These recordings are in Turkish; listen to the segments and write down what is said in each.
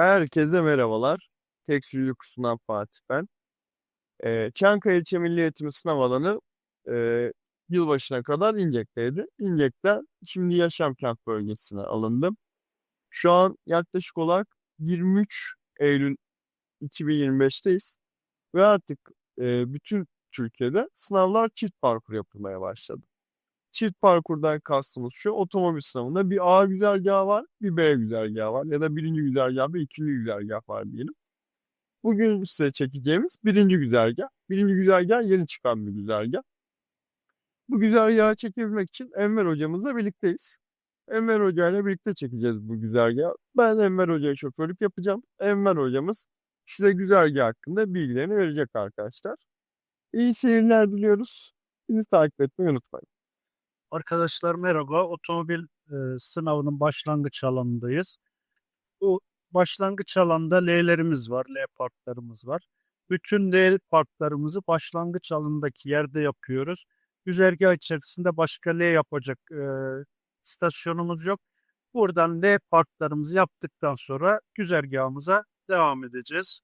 Herkese merhabalar. Tek kursundan Fatih ben. Ee, Çankaya İlçe Milli Eğitim Sınav Alanı e, yılbaşına kadar İncek'teydi. İncek'ten şimdi Yaşam Kent bölgesine alındım. Şu an yaklaşık olarak 23 Eylül 2025'teyiz. Ve artık e, bütün Türkiye'de sınavlar çift parkur yapılmaya başladı. Çift parkurdan kastımız şu, otomobil sınavında bir A güzergahı var, bir B güzergahı var ya da birinci güzergah ve ikinci güzergah var diyelim. Bugün size çekeceğimiz birinci güzergah. Birinci güzergah yeni çıkan bir güzergah. Bu güzergahı çekebilmek için Enver hocamızla birlikteyiz. Enver Hoca ile birlikte çekeceğiz bu güzergahı. Ben Enver Hoca'ya şoförlük yapacağım. Enver hocamız size güzergah hakkında bilgilerini verecek arkadaşlar. İyi seyirler diliyoruz. Bizi takip etmeyi unutmayın. Arkadaşlar merhaba. Otomobil e, sınavının başlangıç alanındayız. Bu başlangıç alanda L'lerimiz var, L parklarımız var. Bütün L parklarımızı başlangıç alanındaki yerde yapıyoruz. Güzergah içerisinde başka L yapacak e, istasyonumuz yok. Buradan L parklarımızı yaptıktan sonra güzergahımıza devam edeceğiz.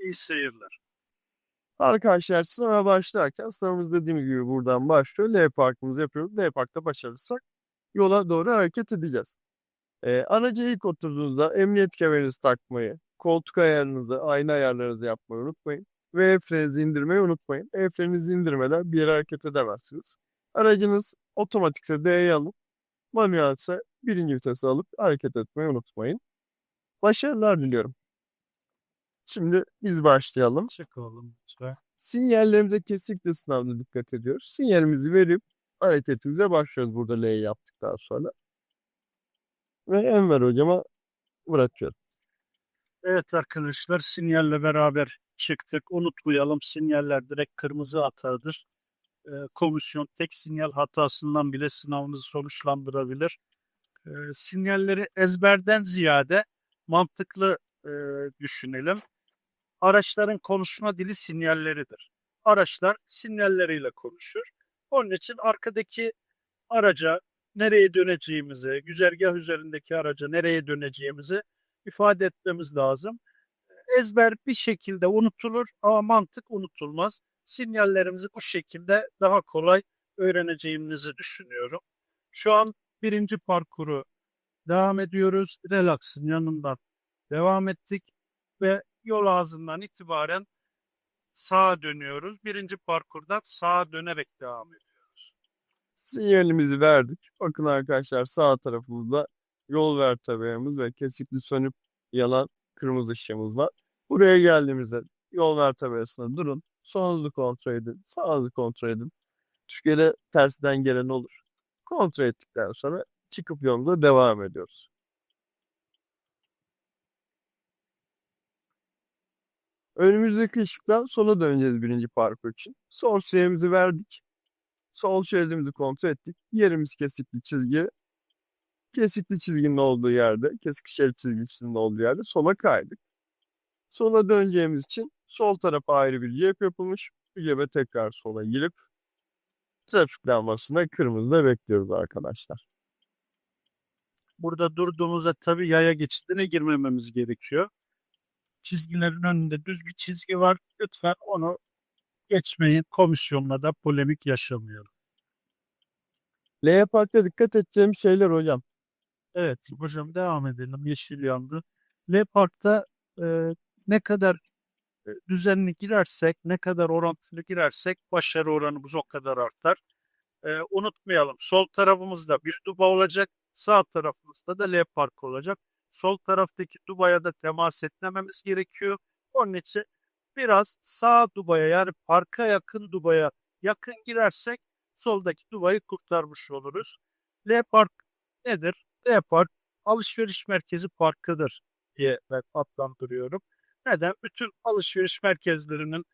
İyi seyirler. Arkadaşlar sınava başlarken sınavımız dediğim gibi buradan başlıyor. L parkımızı yapıyoruz. L parkta başarırsak yola doğru hareket edeceğiz. Ee, araca ilk oturduğunuzda emniyet kemerinizi takmayı, koltuk ayarınızı, ayna ayarlarınızı yapmayı unutmayın. Ve el freninizi indirmeyi unutmayın. El freninizi indirmeden bir yere hareket edemezsiniz. Aracınız otomatikse D'ye alıp, manuelse birinci vitese alıp hareket etmeyi unutmayın. Başarılar diliyorum. Şimdi biz başlayalım. Çık oğlum lütfen. Sinyallerimize kesinlikle sınavda dikkat ediyoruz. Sinyalimizi verip hareketimize başlıyoruz burada L'yi yaptıktan sonra. Ve Enver hocama bırakıyorum. Evet arkadaşlar sinyalle beraber çıktık. Unutmayalım sinyaller direkt kırmızı hatadır. Ee, komisyon tek sinyal hatasından bile sınavınızı sonuçlandırabilir. Ee, sinyalleri ezberden ziyade mantıklı e, düşünelim. Araçların konuşma dili sinyalleridir. Araçlar sinyalleriyle konuşur. Onun için arkadaki araca nereye döneceğimizi, güzergah üzerindeki araca nereye döneceğimizi ifade etmemiz lazım. Ezber bir şekilde unutulur ama mantık unutulmaz. Sinyallerimizi bu şekilde daha kolay öğreneceğimizi düşünüyorum. Şu an birinci parkuru devam ediyoruz. Relax'ın yanından devam ettik ve yol ağzından itibaren sağa dönüyoruz. Birinci parkurdan sağa dönerek devam ediyoruz. Sinyalimizi verdik. Bakın arkadaşlar sağ tarafımızda yol ver tabelamiz ve kesikli sönüp yanan kırmızı ışığımız var. Buraya geldiğimizde yol ver tabelasına durun. Hızlı kontrol edin. Sağ hızlı kontrol edin. Çünkü tersinden gelen olur. Kontrol ettikten sonra çıkıp yolumuza devam ediyoruz. Önümüzdeki ışıktan sola döneceğiz birinci parkur için. Sol şeridimizi verdik. Sol şeridimizi kontrol ettik. Yerimiz kesikli çizgi. Kesikli çizginin olduğu yerde, kesik şerit çizgisinin olduğu yerde sola kaydık. Sola döneceğimiz için sol tarafa ayrı bir cep yapılmış. Bu cebe tekrar sola girip trafik lambasında kırmızıda bekliyoruz arkadaşlar. Burada durduğumuzda tabii yaya geçidine girmememiz gerekiyor. Çizgilerin önünde düz bir çizgi var. Lütfen onu geçmeyin. Komisyonla da polemik yaşamayalım. L parkta dikkat edeceğim şeyler hocam. Evet hocam devam edelim. Yeşil yandı. L Park'ta e, ne kadar e, düzenli girersek, ne kadar orantılı girersek başarı oranımız o kadar artar. E, unutmayalım sol tarafımızda bir duba olacak, sağ tarafımızda da L Park olacak. Sol taraftaki dubaya da temas etmememiz gerekiyor. Onun için biraz sağ dubaya yani parka yakın dubaya yakın girersek soldaki dubayı kurtarmış oluruz. L Park nedir? L Park alışveriş merkezi parkıdır diye ben adlandırıyorum. Neden? Bütün alışveriş merkezlerinin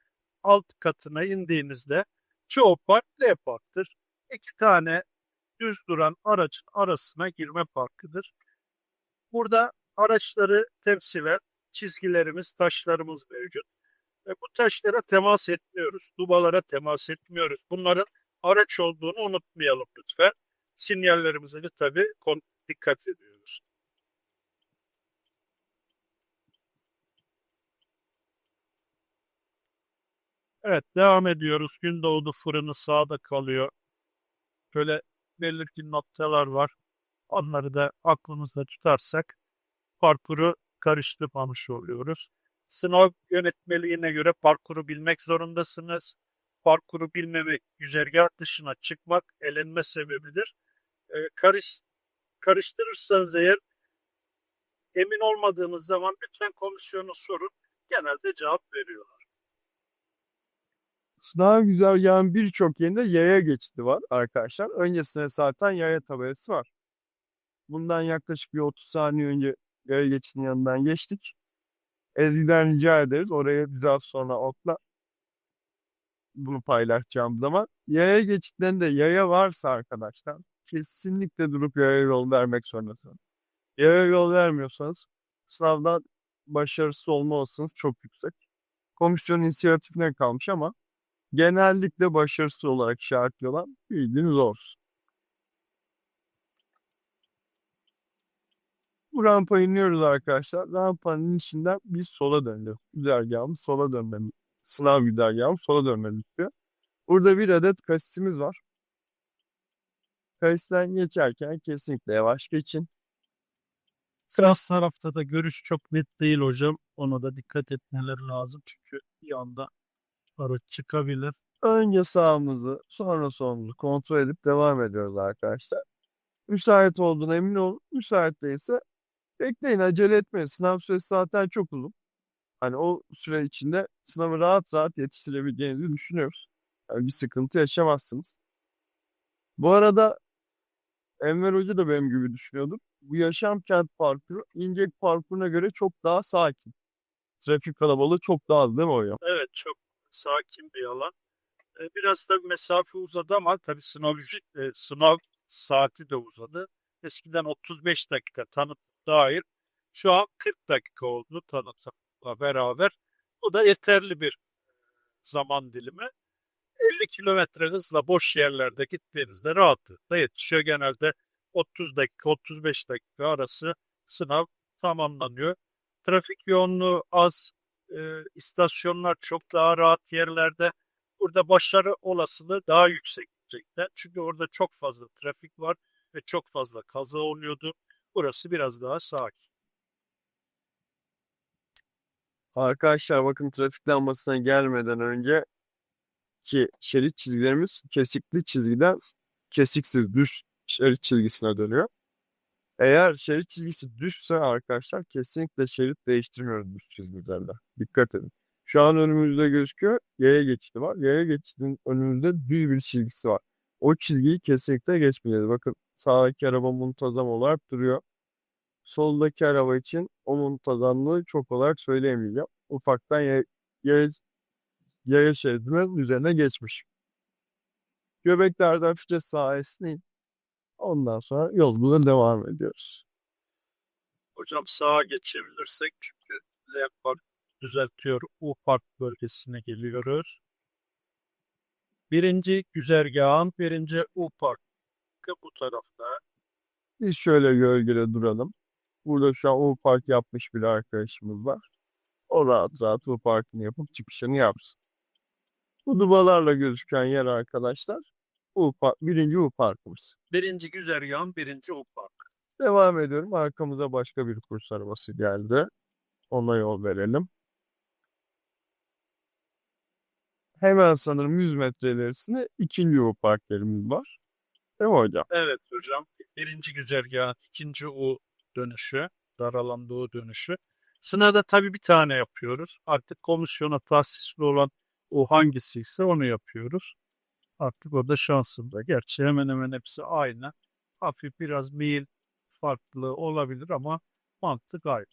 alt katına indiğinizde çoğu park L parktır. İki tane düz duran aracın arasına girme parkıdır. Burada araçları temsil çizgilerimiz, taşlarımız mevcut. Ve bu taşlara temas etmiyoruz. Dubalara temas etmiyoruz. Bunların araç olduğunu unutmayalım lütfen. Sinyallerimize de tabii dikkat ediyoruz. Evet devam ediyoruz. Gündoğdu fırını sağda kalıyor. Böyle belirgin noktalar var. Onları da aklımızda tutarsak parkuru karıştırmamış oluyoruz. Sınav yönetmeliğine göre parkuru bilmek zorundasınız. Parkuru bilmemek güzergah dışına çıkmak elenme sebebidir. Ee, karış, karıştırırsanız eğer emin olmadığınız zaman lütfen komisyonu sorun. Genelde cevap veriyorlar. Sınav güzergahın birçok yerinde yaya geçidi var arkadaşlar. Öncesinde zaten yaya tabelası var. Bundan yaklaşık bir 30 saniye önce yaya geçidinin yanından geçtik. Ezgi'den rica ederiz. Oraya biraz sonra okla bunu paylaşacağım zaman. Yaya geçitlerinde yaya varsa arkadaşlar kesinlikle durup yaya yol vermek zorundasınız. Yaya yol vermiyorsanız sınavdan başarısız olma olasılığınız çok yüksek. Komisyon inisiyatifine kalmış ama genellikle başarısız olarak işaretliyorlar. Bildiğiniz olsun. Bu rampaya iniyoruz arkadaşlar. Rampanın içinden biz sola döndük. Güzergahımız sola dönmemiz. Sınav güzergahımız sola dönmemiz istiyor. Burada bir adet kasisimiz var. Kasisten geçerken kesinlikle yavaş geçin. Sağ tarafta da görüş çok net değil hocam. Ona da dikkat etmeleri lazım. Çünkü bir anda araç çıkabilir. Önce sağımızı sonra solumuzu kontrol edip devam ediyoruz arkadaşlar. Müsait olduğuna emin olun. Müsait değilse bekleyin acele etmeyin. Sınav süresi zaten çok uzun. Hani o süre içinde sınavı rahat rahat yetiştirebileceğinizi düşünüyoruz. Yani bir sıkıntı yaşamazsınız. Bu arada Enver Hoca da benim gibi düşünüyordu. Bu yaşam kent parkuru İncek parkuruna göre çok daha sakin. Trafik kalabalığı çok daha az değil mi hocam? Evet çok sakin bir alan. Ee, Biraz da mesafe uzadı ama tabii sınav, e, sınav saati de uzadı. Eskiden 35 dakika tanıt dair şu an 40 dakika oldu tanıtımla beraber. Bu da yeterli bir zaman dilimi. 50 kilometre hızla boş yerlerde gittiğinizde rahatlıkla yetişiyor. Genelde 30 dakika 35 dakika arası sınav tamamlanıyor. Trafik yoğunluğu az, e, istasyonlar çok daha rahat yerlerde. Burada başarı olasılığı daha yüksek. Çünkü orada çok fazla trafik var ve çok fazla kaza oluyordu. Burası biraz daha sakin. Arkadaşlar bakın trafik lambasına gelmeden önce ki şerit çizgilerimiz kesikli çizgiden kesiksiz düz şerit çizgisine dönüyor. Eğer şerit çizgisi düşse arkadaşlar kesinlikle şerit değiştirmiyoruz düz çizgilerde. Dikkat edin. Şu an önümüzde gözüküyor yaya geçidi var. Yaya geçidin önümüzde düz bir çizgisi var. O çizgiyi kesinlikle geçmeyeceğiz. Bakın sağdaki araba muntazam olarak duruyor. Soldaki araba için o muntazamlığı çok olarak söyleyemeyeceğim. Ufaktan yaya, yaya, yaya üzerine geçmiş. Göbeklerde hafifçe sağa esneyin. Ondan sonra yolculuğa devam ediyoruz. Hocam sağa geçebilirsek çünkü L Park düzeltiyor. U Park bölgesine geliyoruz. Birinci güzergahın birinci U Park'ı bu tarafta. Biz şöyle gölgede duralım. Burada şu an U Park yapmış bir arkadaşımız var. O rahat rahat U Park'ını yapıp çıkışını yapsın. Bu dubalarla gözüken yer arkadaşlar U Park, birinci U Park'ımız. Birinci güzergahın birinci U Park. Devam ediyorum. Arkamıza başka bir kurs arabası geldi. Ona yol verelim. Hemen sanırım 100 metre ilerisinde ikinci U Park yerimiz var. Değil mi hocam? Evet hocam. Birinci güzergah, ikinci U dönüşü, dar alanda U dönüşü. Sınavda tabii bir tane yapıyoruz. Artık komisyona tahsisli olan o hangisi ise onu yapıyoruz. Artık orada şansım da. Gerçi hemen hemen hepsi aynı. Hafif biraz mil farklı olabilir ama mantık aynı.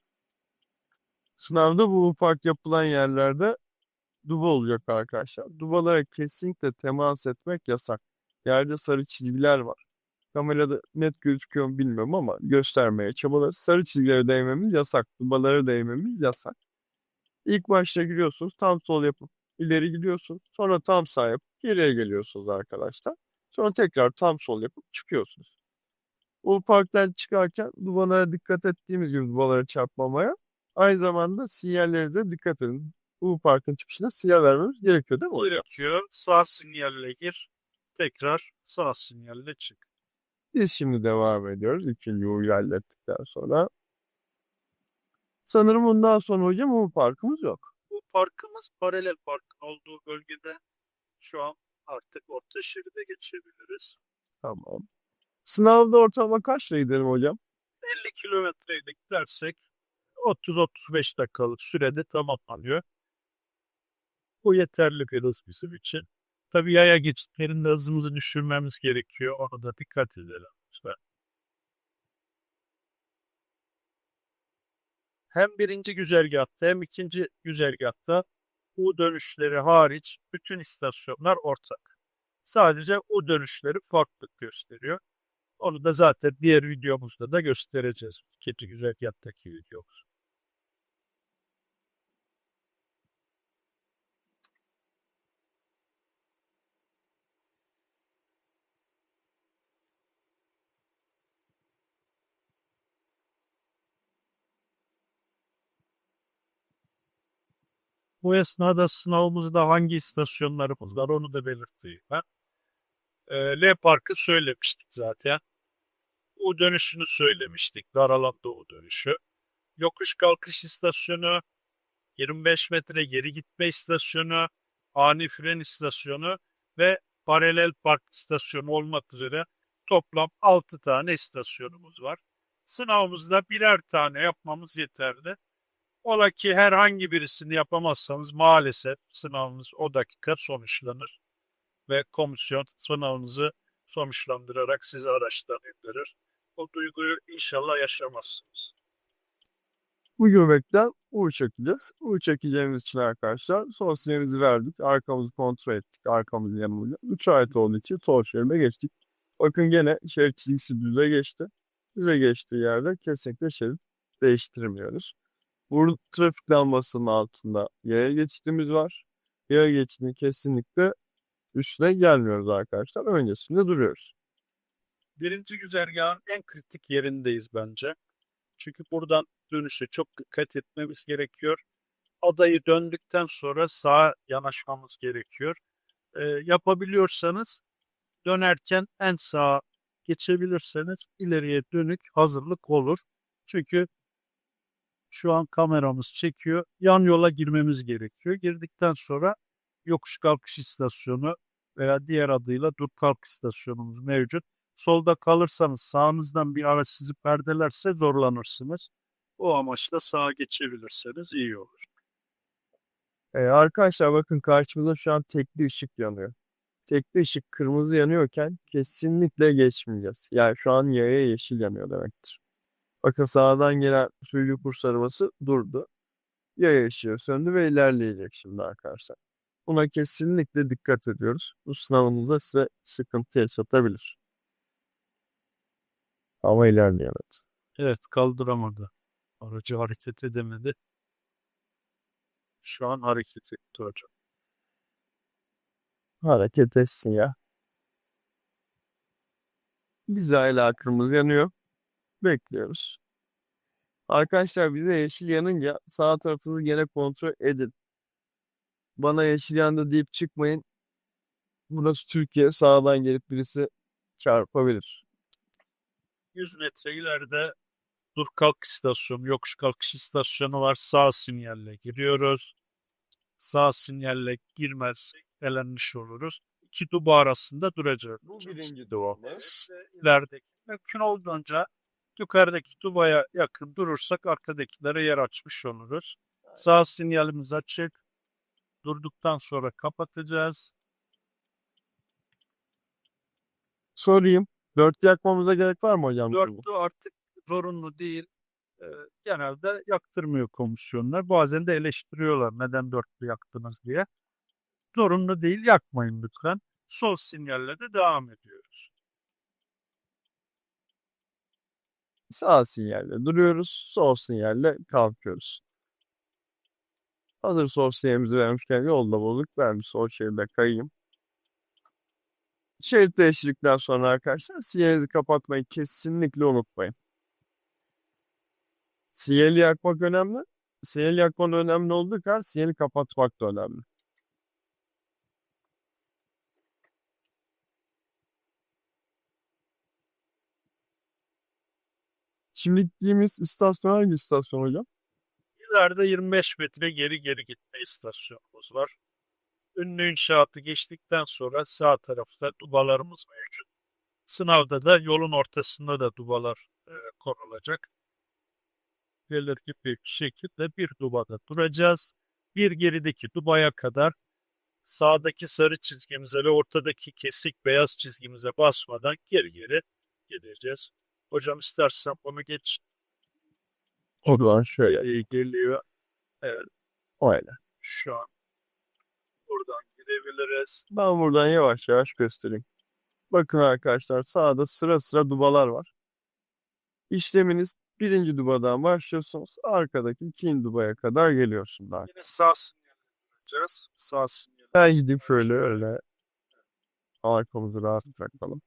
Sınavda bu Park yapılan yerlerde duba olacak arkadaşlar. Dubalara kesinlikle temas etmek yasak. Yerde sarı çizgiler var. Kamerada net gözüküyor mu bilmiyorum ama göstermeye çabalarız. Sarı çizgilere değmemiz yasak. Dubalara değmemiz yasak. İlk başta giriyorsunuz. Tam sol yapıp ileri gidiyorsunuz. Sonra tam sağ yapıp geriye geliyorsunuz arkadaşlar. Sonra tekrar tam sol yapıp çıkıyorsunuz. Bu parktan çıkarken dubalara dikkat ettiğimiz gibi dubalara çarpmamaya. Aynı zamanda sinyallerinize dikkat edin. U parkın çıkışına sinyal vermemiz gerekiyor değil mi? Gerekiyor. Sağ sinyalle gir. Tekrar sağ sinyalle çık. Biz şimdi devam ediyoruz. İkinci U'yu hallettikten sonra. Sanırım bundan sonra hocam U parkımız yok. Bu parkımız paralel parkın olduğu bölgede şu an artık orta şeride geçebiliriz. Tamam. Sınavda ortalama kaçla gidelim hocam? 50 kilometreyle gidersek 30-35 dakikalık sürede tamamlanıyor. Bu yeterli bir hız bizim için. Tabii yaya geçitlerinde hızımızı düşürmemiz gerekiyor. Ona da dikkat edelim lütfen. Hem birinci güzergahta hem ikinci güzergahta U dönüşleri hariç bütün istasyonlar ortak. Sadece U dönüşleri farklılık gösteriyor. Onu da zaten diğer videomuzda da göstereceğiz. İkinci güzergahtaki videomuz. Bu esnada sınavımızda hangi istasyonlarımız var onu da belirteyim ben. Ee, L Park'ı söylemiştik zaten. U dönüşünü söylemiştik. Dar alanda U dönüşü. Yokuş kalkış istasyonu, 25 metre geri gitme istasyonu, ani fren istasyonu ve paralel park istasyonu olmak üzere toplam 6 tane istasyonumuz var. Sınavımızda birer tane yapmamız yeterli. Ola ki herhangi birisini yapamazsanız maalesef sınavınız o dakika sonuçlanır ve komisyon sınavınızı sonuçlandırarak sizi araçtan indirir. O duyguyu inşallah yaşamazsınız. Bu göbekten U çekeceğiz. U çekeceğimiz için arkadaşlar sol sinyalimizi verdik. Arkamızı kontrol ettik. Arkamızın yanımızda. Müsait olduğu için sol şerime geçtik. Bakın gene şerit çizgisi düze geçti. Düze geçtiği yerde kesinlikle şerit değiştirmiyoruz. Burada trafik lambasının altında yaya geçitimiz var. Yaya geçidinin kesinlikle üstüne gelmiyoruz arkadaşlar. Öncesinde duruyoruz. Birinci güzergahın en kritik yerindeyiz bence. Çünkü buradan dönüşe çok dikkat etmemiz gerekiyor. Adayı döndükten sonra sağa yanaşmamız gerekiyor. Ee, yapabiliyorsanız dönerken en sağa geçebilirseniz ileriye dönük hazırlık olur. Çünkü şu an kameramız çekiyor. Yan yola girmemiz gerekiyor. Girdikten sonra yokuş kalkış istasyonu veya diğer adıyla dur kalk istasyonumuz mevcut. Solda kalırsanız sağınızdan bir araç sizi perdelerse zorlanırsınız. O amaçla sağa geçebilirseniz iyi olur. Ee, arkadaşlar bakın karşımızda şu an tekli ışık yanıyor. Tekli ışık kırmızı yanıyorken kesinlikle geçmeyeceğiz. Yani şu an yaya yeşil yanıyor demektir. Bakın sağdan gelen sürücü kurs arabası durdu. Yaya ışığı söndü ve ilerleyecek şimdi arkadaşlar. Buna kesinlikle dikkat ediyoruz. Bu sınavınızda size sıkıntı yaşatabilir. Ama ilerleyemedi. Evet kaldıramadı. Aracı hareket edemedi. Şu an hareket etti hocam. Hareket etsin ya. Bize hala kırmızı yanıyor. Bekliyoruz. Arkadaşlar bize yeşil yanınca sağ tarafınızı gene kontrol edin. Bana yeşil yandı deyip çıkmayın. Burası Türkiye. Sağdan gelip birisi çarpabilir. 100 metre ileride dur kalk istasyonu, yokuş kalkış istasyonu var. Sağ sinyalle giriyoruz. Sağ sinyalle girmezsek elenmiş oluruz. İki duba arasında duracağız. Bu birinci duvar. İlerideki mümkün olduğunca yukarıdaki dubaya yakın durursak arkadakilere yer açmış oluruz. Sağ sinyalimiz açık. Durduktan sonra kapatacağız. Sorayım. Dört yakmamıza gerek var mı hocam? Dörtlü artık zorunlu değil. Ee, genelde yaktırmıyor komisyonlar. Bazen de eleştiriyorlar neden dörtlü yaktınız diye. Zorunlu değil yakmayın lütfen. Sol sinyalle de devam ediyoruz. Sağ sinyalle duruyoruz. Sol sinyalle kalkıyoruz. Hazır sol sinyalimizi vermişken yolda bulduk. Ben sol şeride kayayım. Şerit değiştirdikten sonra arkadaşlar sinyalinizi kapatmayı kesinlikle unutmayın. Sinyali yakmak önemli. sinyal yakman önemli olduğu kadar sinyali kapatmak da önemli. Şimdi gittiğimiz istasyon hangi istasyon hocam? İleride 25 metre geri geri gitme istasyonumuz var. Ünlü inşaatı geçtikten sonra sağ tarafta dubalarımız mevcut. Sınavda da yolun ortasında da dubalar e, konulacak. Gelir gibi bir şekilde bir dubada duracağız. Bir gerideki dubaya kadar sağdaki sarı çizgimize ve ortadaki kesik beyaz çizgimize basmadan geri geri gideceğiz. Hocam istersen bunu geç. O zaman şöyle. Geliyor. Öyle. Şu an buradan gidebiliriz. Ben buradan yavaş yavaş göstereyim. Bakın arkadaşlar sağda sıra sıra dubalar var. İşleminiz birinci dubadan başlıyorsunuz. Arkadaki ikinci dubaya kadar geliyorsunuz. Yine sağ yapacağız. Sağ sinyali. Ben gideyim şöyle öyle. Arkamızı rahat bırakalım.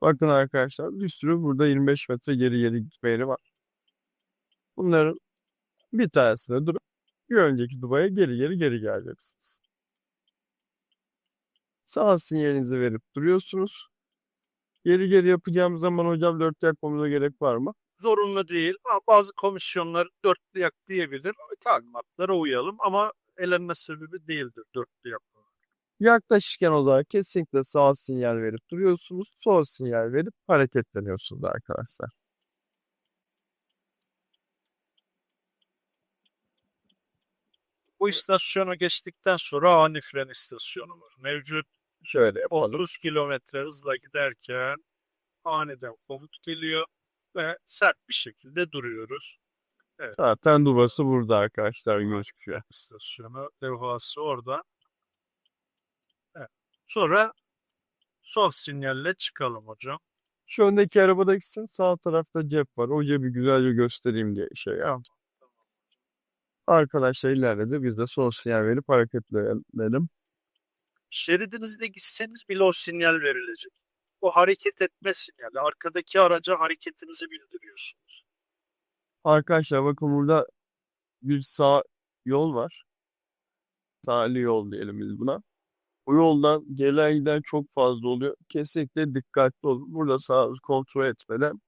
Bakın arkadaşlar bir sürü burada 25 metre geri geri gitme yeri var. Bunların bir tanesine durup bir önceki dubaya geri geri geri geleceksiniz. Sağ sinyalinizi verip duruyorsunuz. Geri geri yapacağım zaman hocam dört yakmamıza gerek var mı? Zorunlu değil. Ama Bazı komisyonlar dörtlü yak diyebilir. Talimatlara uyalım ama elenme sebebi değildir dörtlü yak. Yaklaşırken o zaman kesinlikle sağ sinyal verip duruyorsunuz. Sol sinyal verip hareketleniyorsunuz arkadaşlar. Bu istasyona geçtikten sonra ani fren istasyonu var. Mevcut Şöyle yapalım. 30 kilometre hızla giderken aniden komut geliyor ve sert bir şekilde duruyoruz. Zaten dubası burada arkadaşlar gözüküyor. istasyonu levhası orada. Sonra sol sinyalle çıkalım hocam. Şu öndeki arabada gitsin sağ tarafta cep var. O cebi güzelce göstereyim diye şey ya. Arkadaşlar ileride biz de sol sinyal verip hareketlenelim. Şeridinizde gitseniz bile o sinyal verilecek. O hareket etme sinyali. Arkadaki araca hareketinizi bildiriyorsunuz. Arkadaşlar bakın burada bir sağ yol var. Sağlı yol diyelim biz buna. Bu yoldan gelen giden çok fazla oluyor. Kesinlikle dikkatli olun. Burada sağ kontrol etmeden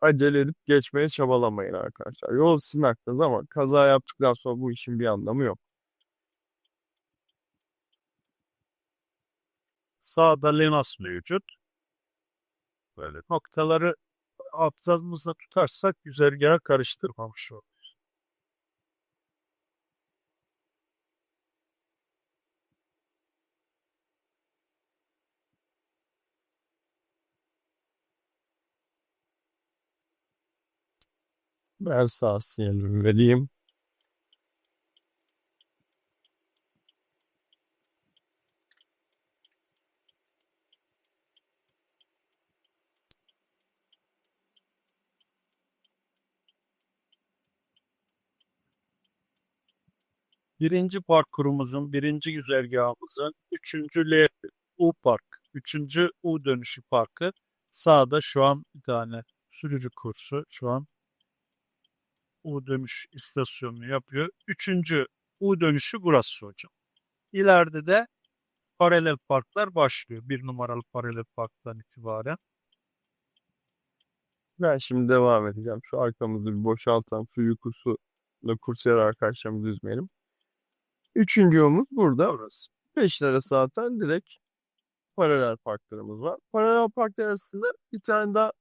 acele edip geçmeye çabalamayın arkadaşlar. Yol sizin aklınız ama kaza yaptıktan sonra bu işin bir anlamı yok. Sağda Lenas mevcut. Böyle noktaları hafızamızda tutarsak güzergaha karıştırmamış olur. Sinyalimi vereyim. Birinci parkurumuzun, birinci güzergahımızın üçüncü L U Park, üçüncü U dönüşü parkı. Sağda şu an bir tane sürücü kursu şu an U dönüş istasyonunu yapıyor. Üçüncü U dönüşü burası hocam. İleride de paralel parklar başlıyor. Bir numaralı paralel parktan itibaren. Ben şimdi devam edeceğim. Şu arkamızı bir boşaltalım. Su uykusuyla kursiyer arkadaşlarımızı üzmeyelim. Üçüncü yolumuz burada. Burası. Beşlere zaten direkt paralel parklarımız var. Paralel parklar arasında bir tane daha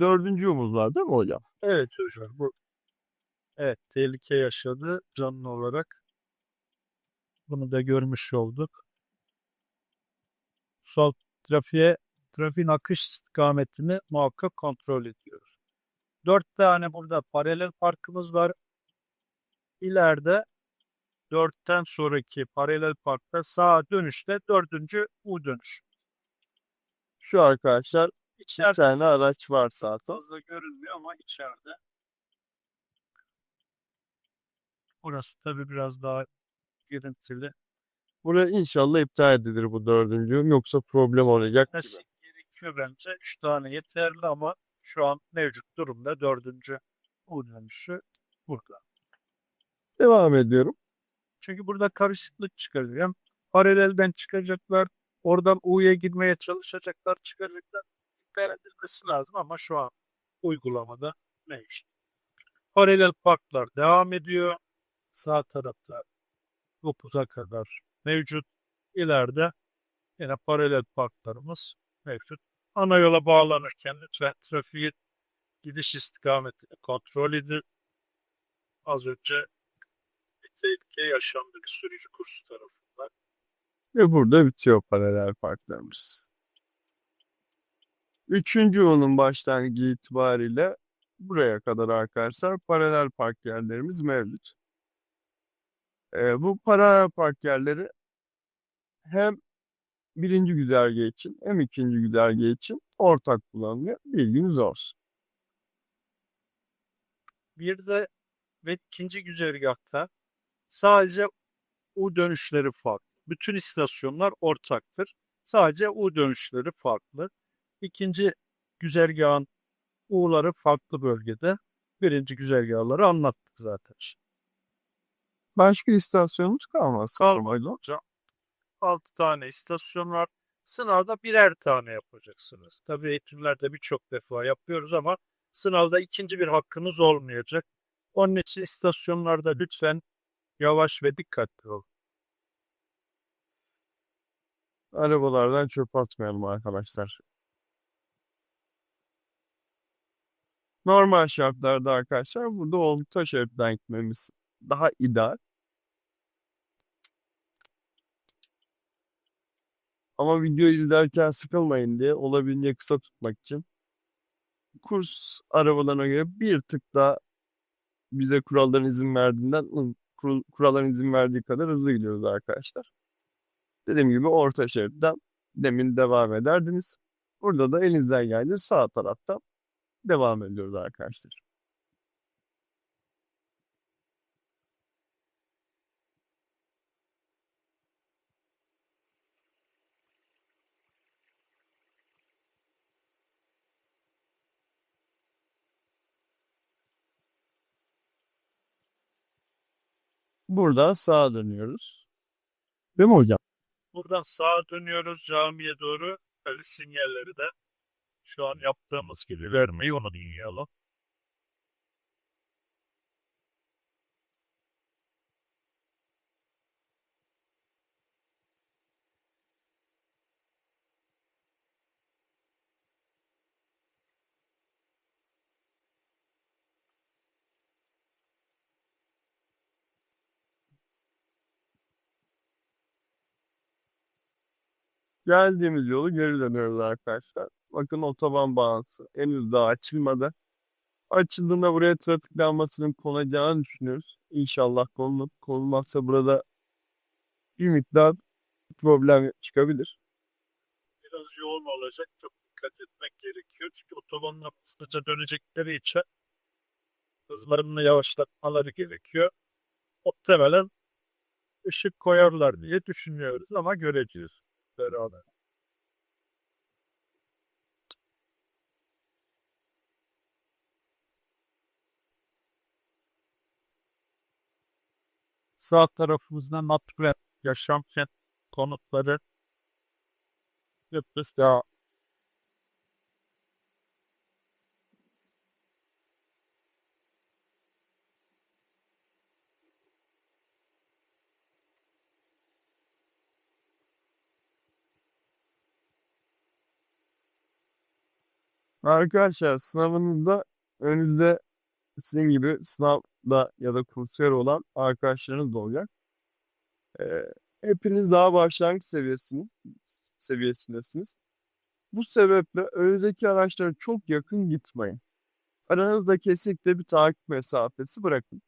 dördüncü yolumuz var değil mi hocam? Evet hocam. Bu Evet, tehlike yaşadı canlı olarak. Bunu da görmüş olduk. Sol trafiğe, trafiğin akış istikametini muhakkak kontrol ediyoruz. Dört tane burada paralel parkımız var. İleride dörtten sonraki paralel parkta sağa dönüşte dördüncü U dönüş. Şu arkadaşlar bir İçeride tane araç var zaten. fazla görünmüyor ama içeride. Burası tabii biraz daha girintili. Buraya inşallah iptal edilir bu dördüncü. Yoksa problem olacak gibi. Nasıl gerekiyor bence. Üç tane yeterli ama Şu an mevcut durumda dördüncü U dönüşü burada. Devam ediyorum. Çünkü burada karışıklık çıkarıyor. Hem paralelden çıkacaklar, oradan U'ya girmeye çalışacaklar, çıkacaklar. Dikkat edilmesi lazım ama şu an uygulamada mevcut. Paralel parklar devam ediyor. Sağ tarafta 9'a kadar mevcut. İleride yine paralel parklarımız mevcut. Ana yola bağlanırken lütfen trafiğin gidiş istikametini kontrol edin. Az önce bir tehlike yaşandı bir sürücü kursu tarafından. Ve burada bitiyor paralel parklarımız. Üçüncü yolun başlangıcı itibariyle buraya kadar arkadaşlar paralel park yerlerimiz mevcut. Ee, bu paralel park yerleri hem birinci güzergah için hem ikinci güzergah için ortak kullanılıyor. Bilginiz olsun. Bir de ve ikinci güzergahta sadece U dönüşleri farklı. Bütün istasyonlar ortaktır. Sadece U dönüşleri farklı. İkinci güzergahın U'ları farklı bölgede. Birinci güzergahları anlattık zaten. Başka istasyonumuz kalmaz. Kalmadı. Pardon. 6 tane istasyon var. Sınavda birer tane yapacaksınız. Tabii eğitimlerde birçok defa yapıyoruz ama sınavda ikinci bir hakkınız olmayacak. Onun için istasyonlarda lütfen yavaş ve dikkatli olun. Arabalardan çöp atmayalım arkadaşlar. Normal şartlarda arkadaşlar burada orta şeritten gitmemiz daha ideal. Ama videoyu izlerken sıkılmayın diye olabildiğince kısa tutmak için kurs arabalarına göre bir tık daha bize kuralların izin verdiğinden kuralların izin verdiği kadar hızlı gidiyoruz arkadaşlar. Dediğim gibi orta şeritten demin devam ederdiniz. Burada da elinizden geldiği sağ tarafta devam ediyoruz arkadaşlar. Burada sağa dönüyoruz. Değil mi hocam? Buradan sağa dönüyoruz camiye doğru. Böyle sinyalleri de şu an yaptığımız gibi vermeyi dinleyelim. Geldiğimiz yolu geri dönüyoruz arkadaşlar. Bakın otoban bağlantısı henüz daha açılmadı. Açıldığında buraya trafik lambasının konacağını düşünüyoruz. İnşallah konulup konulmazsa burada bir miktar problem çıkabilir. Biraz yoğun olacak. Çok dikkat etmek gerekiyor. Çünkü otobanlar hızlıca dönecekleri için hızlarını yavaşlatmaları gerekiyor. Muhtemelen ışık koyarlar diye düşünüyoruz ama göreceğiz beraber. Sağ tarafımızda Natüre yaşam kent konutları Kıbrıs ya. Arkadaşlar sınavınızda önünüzde sizin gibi sınavda ya da kursiyer olan arkadaşlarınız da olacak. Ee, hepiniz daha başlangıç seviyesiniz, seviyesindesiniz. Bu sebeple önünüzdeki araçlara çok yakın gitmeyin. Aranızda kesinlikle bir takip mesafesi bırakın.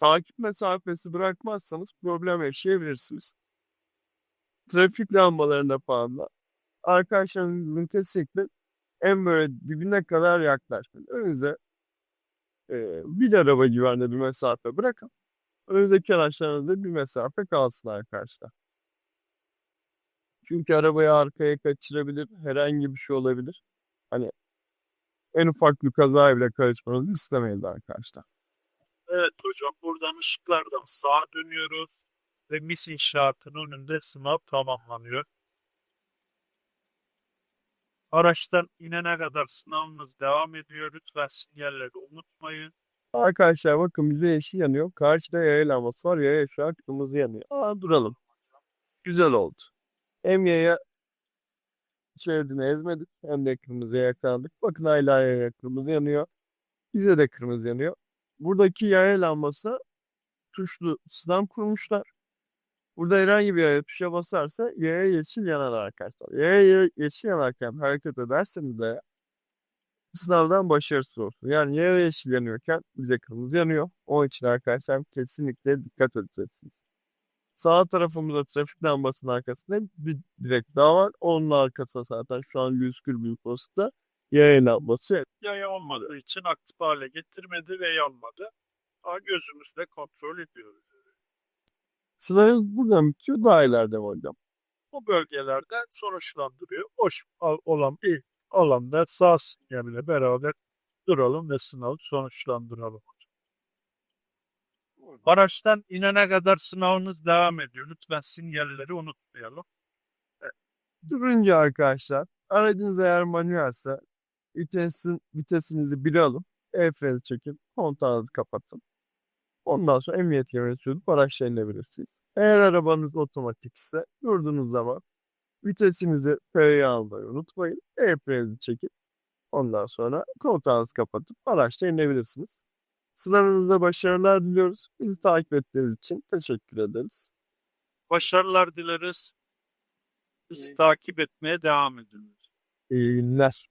Takip mesafesi bırakmazsanız problem yaşayabilirsiniz. Trafik lambalarına falan da arkadaşlarınızın kesinlikle en böyle dibine kadar yaklaşmayın. Önünüze e, bir araba civarında bir mesafe bırakın. Önünüzdeki araçlarınızda bir mesafe kalsın arkadaşlar. Çünkü arabayı arkaya kaçırabilir, herhangi bir şey olabilir. Hani En ufak bir kazaya bile karışmanızı istemeyiz arkadaşlar. Evet hocam buradan ışıklardan sağa dönüyoruz ve mis inşaatının önünde sınav tamamlanıyor. Araçtan inene kadar sınavımız devam ediyor. Lütfen sinyalleri unutmayın. Arkadaşlar bakın bize yeşil yanıyor. Karşıda yaya lambası var. Yaya şu an kırmızı yanıyor. Aa duralım. Güzel oldu. Hem yaya şeridini ezmedik hem de kırmızıya yakalandık. Bakın hala yaya kırmızı yanıyor. Bize de kırmızı yanıyor. Buradaki yaya lambası tuşlu sistem kurmuşlar. Burada herhangi bir yaya tuşa basarsa yaya yeşil yanar arkadaşlar. Yaya ye- yeşil yanarken hareket ederseniz de sınavdan başarısız olsun. Yani yaya yeşil yanıyorken bize kırmızı yanıyor. Onun için arkadaşlar kesinlikle dikkat edeceksiniz. Sağ tarafımızda trafik lambasının arkasında bir direk daha var. Onun arkasında zaten şu an gözükür büyük olasılıkla yaya lambası. Yaya olmadığı için aktif hale getirmedi ve yanmadı. Ama gözümüzle kontrol ediyoruz. Sınavımız buradan bitiyor. Daha ileride hocam. Bu bölgelerde sonuçlandırıyor. Boş olan bir alanda sağ sinyaliyle beraber duralım ve sınavı sonuçlandıralım. Araçtan inene kadar sınavınız devam ediyor. Lütfen sinyalleri unutmayalım. Durunca arkadaşlar aracınız eğer manuelse vitesin, vitesinizi bile alın. El freni çekin. Kontağınızı kapatın. Ondan sonra emniyet kemerini çözüp araçla inebilirsiniz. Eğer arabanız otomatik ise durduğunuz zaman vitesinizi P'ye almayı unutmayın. El freni çekin. Ondan sonra kontağınızı kapatıp araçla inebilirsiniz. Sınavınızda başarılar diliyoruz. Bizi takip ettiğiniz için teşekkür ederiz. Başarılar dileriz. Bizi takip etmeye devam edin. İyi günler.